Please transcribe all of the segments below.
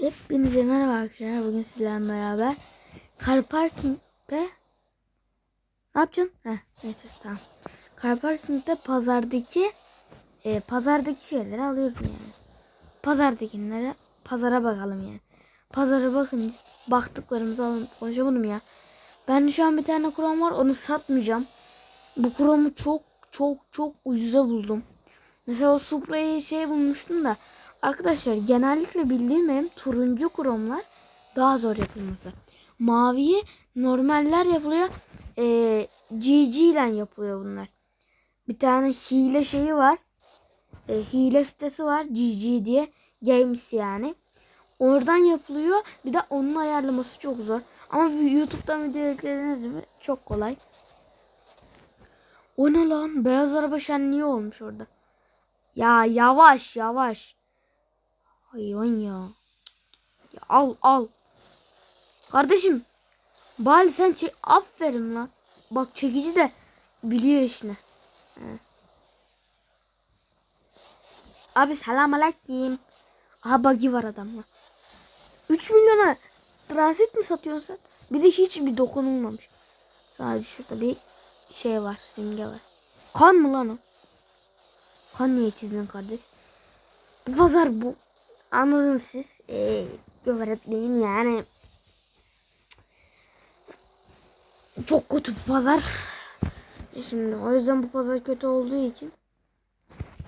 Hepinize merhaba arkadaşlar. Bugün sizlerle beraber Car Parking'de ne yapacaksın? Heh, neyse tamam. Car Parking'de pazardaki e, pazardaki şeyleri alıyorum yani. Pazardakilere pazara bakalım yani. Pazara bakınca baktıklarımızı alalım. Konuşamadım ya. Ben şu an bir tane krom var onu satmayacağım. Bu kromu çok çok çok ucuza buldum. Mesela o Supra'yı şey bulmuştum da arkadaşlar genellikle bildiğim benim turuncu kromlar daha zor yapılması. Maviyi normaller yapılıyor. Ee, GG ile yapılıyor bunlar. Bir tane hile şeyi var. Ee, hile sitesi var GG diye. Games yani. Oradan yapılıyor. Bir de onun ayarlaması çok zor. Ama YouTube'dan video eklediğiniz mi çok kolay. O ne lan? Beyaz araba şenliği olmuş orada. Ya yavaş yavaş. Hayvan ya. ya al al. Kardeşim. Bari sen çek. Aferin lan. Bak çekici de biliyor işini. He. Abi selam aleyküm. Aha buggy var adamla. 3 milyona transit mi satıyorsun sen? Bir de hiç bir dokunulmamış. Sadece şurada bir şey var. Simge var. Kan mı lan o? Kan niye çizdin kardeş? Bu pazar bu. Anladınız siz. Ee, öğretmenim yani. Çok kötü bir pazar. Şimdi o yüzden bu pazar kötü olduğu için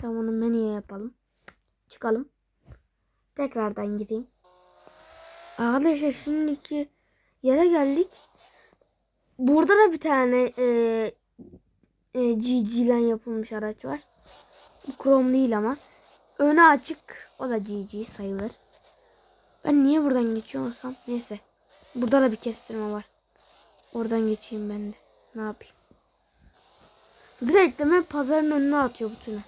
tamam onu menüye yapalım. Çıkalım. Tekrardan gideyim. Arkadaşlar şimdiki yere geldik. Burada da bir tane e, e, GG ile yapılmış araç var. Bu Chrome değil ama. Önü açık. O da GG sayılır. Ben niye buradan geçiyorsam. Neyse. Burada da bir kestirme var. Oradan geçeyim ben de. Ne yapayım. Direkt de pazarın önüne atıyor bu tünel.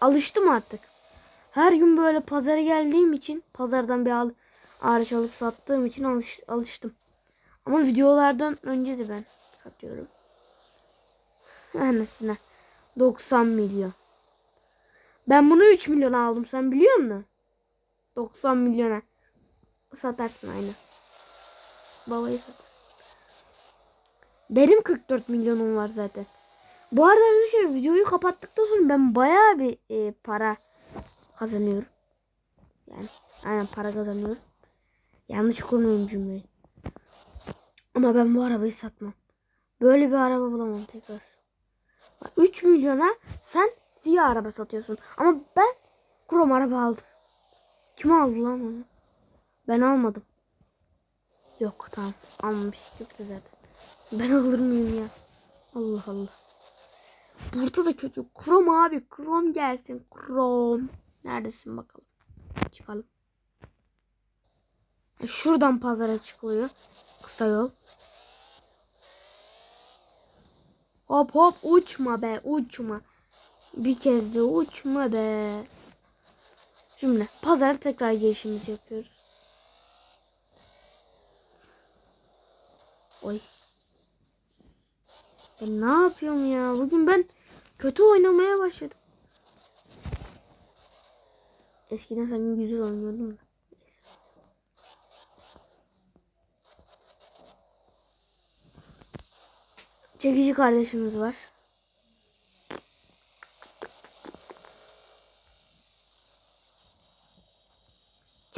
Alıştım artık. Her gün böyle pazara geldiğim için pazardan bir al araç alıp sattığım için alış, alıştım. Ama videolardan önce de ben satıyorum. Anasına. 90 milyon. Ben bunu 3 milyona aldım. Sen biliyor musun? 90 milyona. Satarsın aynı. Babayı satarsın. Benim 44 milyonum var zaten. Bu arada arkadaşlar videoyu kapattıktan sonra ben bayağı bir e, para kazanıyorum. Yani aynen para kazanıyorum. Yanlış kurmayayım cümleyi. Ama ben bu arabayı satmam. Böyle bir araba bulamam tekrar. 3 milyona sen siyah araba satıyorsun. Ama ben krom araba aldım. Kim aldı lan onu? Ben almadım. Yok tamam almamış kimse zaten. Ben alır mıyım ya? Allah Allah. Burada da kötü. Krom abi. Krom gelsin. Krom. Neredesin bakalım. Çıkalım. Şuradan pazara çıkılıyor. Kısa yol. Hop hop uçma be uçma. Bir kez de uçma be. Şimdi pazar tekrar girişimizi yapıyoruz. Oy. Ben ne yapıyorum ya? Bugün ben kötü oynamaya başladım. Eskiden sen güzel oynuyordun da. Çekici kardeşimiz var.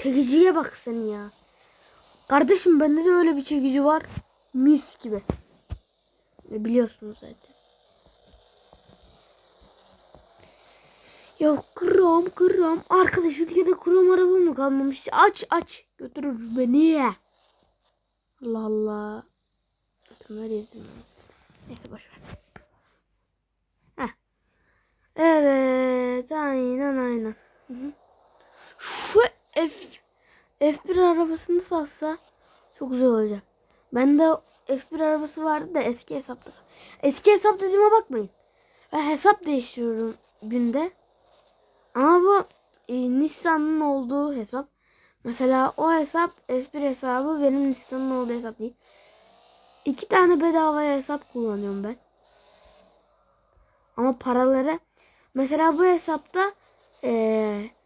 Çekiciye bak sen ya. Kardeşim bende de öyle bir çekici var. Mis gibi. E, Biliyorsunuz zaten. Ya krom krom. Arkadaş şu ülkede krom araba mı kalmamış? Aç aç. Götürür beni. Allah Allah. Götürme dedim. Neyse boş ver. Heh. Evet. Aynen aynen. Hı hı. Şu F F1 arabasını satsa çok güzel olacak. Bende F1 arabası vardı da eski hesapta. Eski hesap dediğime bakmayın. Ben hesap değiştiriyorum günde. Ama bu e, Nissan'ın olduğu hesap. Mesela o hesap F1 hesabı benim Nissan'ın olduğu hesap değil. İki tane bedava hesap kullanıyorum ben. Ama paraları mesela bu hesapta eee Ee,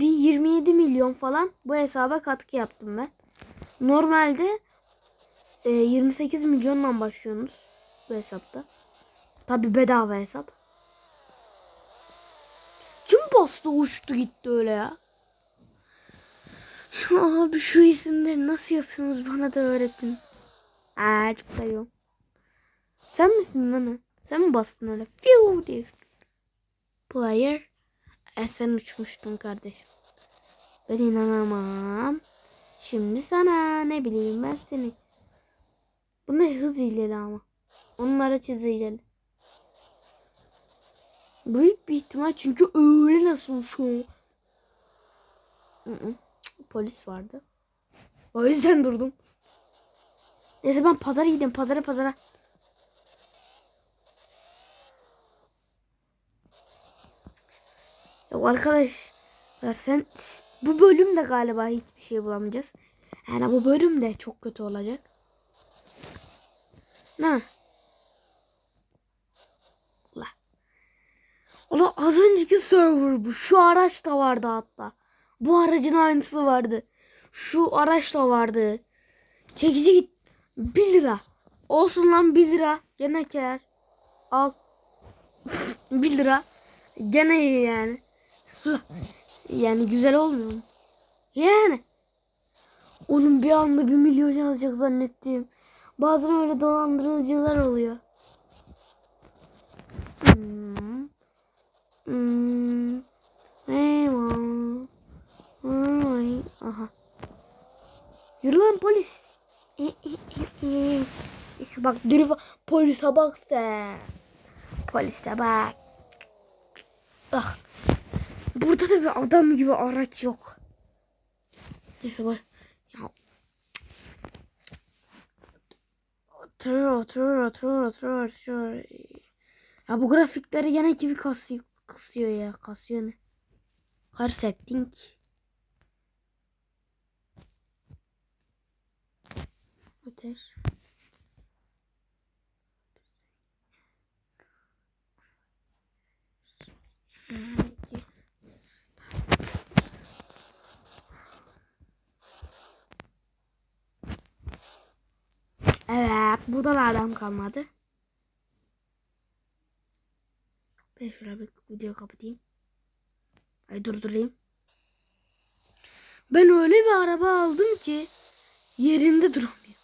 bir 27 milyon falan bu hesaba katkı yaptım ben. Normalde e, 28 milyonla başlıyorsunuz bu hesapta. Tabi bedava hesap. Kim bastı uçtu gitti öyle ya? Abi şu isimleri nasıl yapıyorsunuz bana da öğretin. Aa çok seviyorum. Sen misin lan o? Sen mi bastın öyle? Fiu diye. Player. E sen uçmuştun kardeşim. Ben inanamam. Şimdi sana ne bileyim ben seni. Bu ne hız hileli ama. Onun araç hileli. Büyük bir ihtimal çünkü öyle nasıl uçuyor. Polis vardı. O yüzden durdum. Neyse ben pazara gideyim. Pazara pazara. Ya arkadaş sen bu bölümde galiba hiçbir şey bulamayacağız. Yani bu bölüm de çok kötü olacak. Ne? Ula. Ula az önceki server bu. Şu araç da vardı hatta. Bu aracın aynısı vardı. Şu araç da vardı. Çekici git. 1 lira. Olsun lan 1 lira. Gene kâr. Al. 1 lira. Gene iyi yani. Yani güzel olmuyor mu? Yani. Onun bir anda bir milyon yazacak zannettim. Bazen öyle dolandırıcılar oluyor. Hmm. Hmm. Aha. Yürü lan polis. bak drifa polise bak sen. Polise bak. Bak. Burada da bir adam gibi araç yok. Neyse var. Ya. Otur otur otur otur otur. Ya bu grafikleri gene gibi kasıyor, kasıyor ya. Kasıyor ne? Her setting. Öter. İki. Evet, burada da adam kalmadı. Ben şöyle bir video kapatayım. Ay durdurayım. Ben öyle bir araba aldım ki yerinde duramıyor.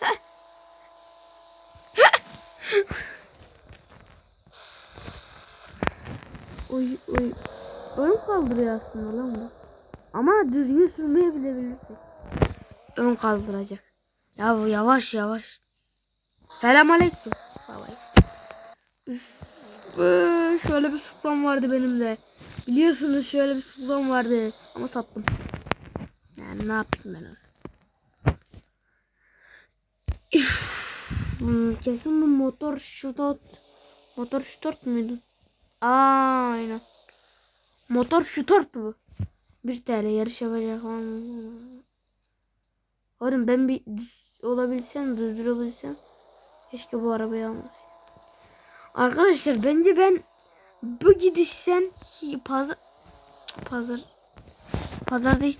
oy oy. Ön kaldırıyor aslında lan bu. Ama düzgün sürmeye bilebilirsek. Ön kaldıracak. Ya bu yavaş yavaş. Selam aleyküm. Ee, şöyle bir suplam vardı benim de. Biliyorsunuz şöyle bir suplam vardı. Ama sattım. Yani ne yapayım ben onu. Hmm, kesin bu motor şutot. Motor şutot muydu? Aa, aynen. Motor şutort bu. 1 TL yarış yapacak. Oğlum ben bir düz olabilsem, düzdürebilsem. Keşke bu arabayı almasaydım. Arkadaşlar bence ben bu gidişten pazar pazar pazarda hiç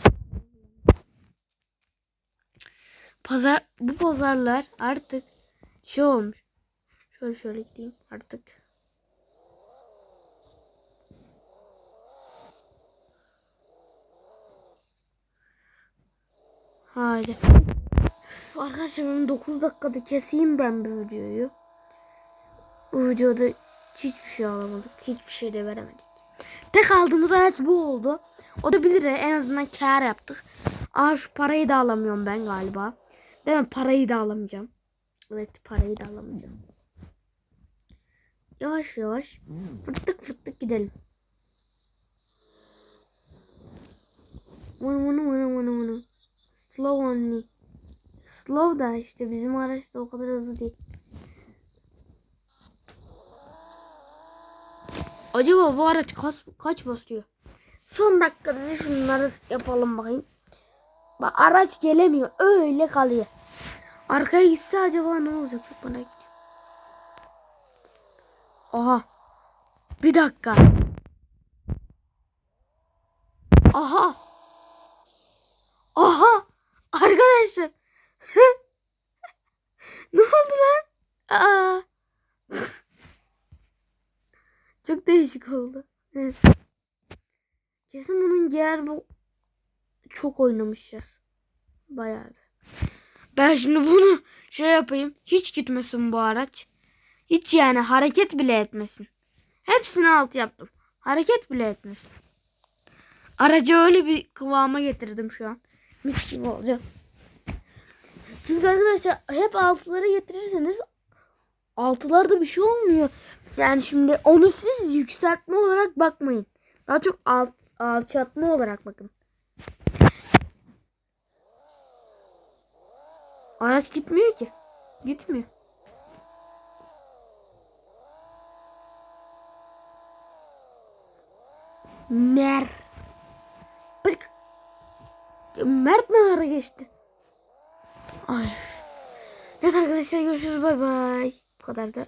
pazar bu pazarlar artık şey olmuş. Şöyle şöyle gideyim artık. Haydi. Arkadaşlar ben 9 dakikada keseyim ben bu videoyu. Bu videoda hiçbir şey alamadık. Hiçbir şey de veremedik. Tek aldığımız araç bu oldu. O da 1 lira en azından kar yaptık. Aa şu parayı da alamıyorum ben galiba. Değil mi? Parayı da alamayacağım. Evet parayı da alamayacağım. Yavaş yavaş fırtık fırtık gidelim. Vını vını vını vını vını. Slow only. Slow da işte bizim araç da o kadar hızlı değil. Acaba bu araç kaç, kaç basıyor? Son dakikada şunları yapalım bakayım. Bak araç gelemiyor. Öyle kalıyor. Arkaya gitse acaba ne olacak? Çok bana gidiyor. Aha. Bir dakika. Aha. Aha. Arkadaşlar. Ne oldu lan? Aa. Çok değişik oldu. Kesin bunun diğer bu çok oynamışlar. Bayağı. Ben şimdi bunu şey yapayım. Hiç gitmesin bu araç. Hiç yani hareket bile etmesin. Hepsini alt yaptım. Hareket bile etmesin. Aracı öyle bir kıvama getirdim şu an. Mis gibi olacak. Çünkü arkadaşlar hep altıları getirirseniz altılarda bir şey olmuyor. Yani şimdi onu siz yükseltme olarak bakmayın. Daha çok alt, alçaltma olarak bakın. Araç gitmiyor ki. Gitmiyor. Mer. Bak. Mert mi ara geçti? Ay. Evet arkadaşlar görüşürüz bay bay. Bu kadar da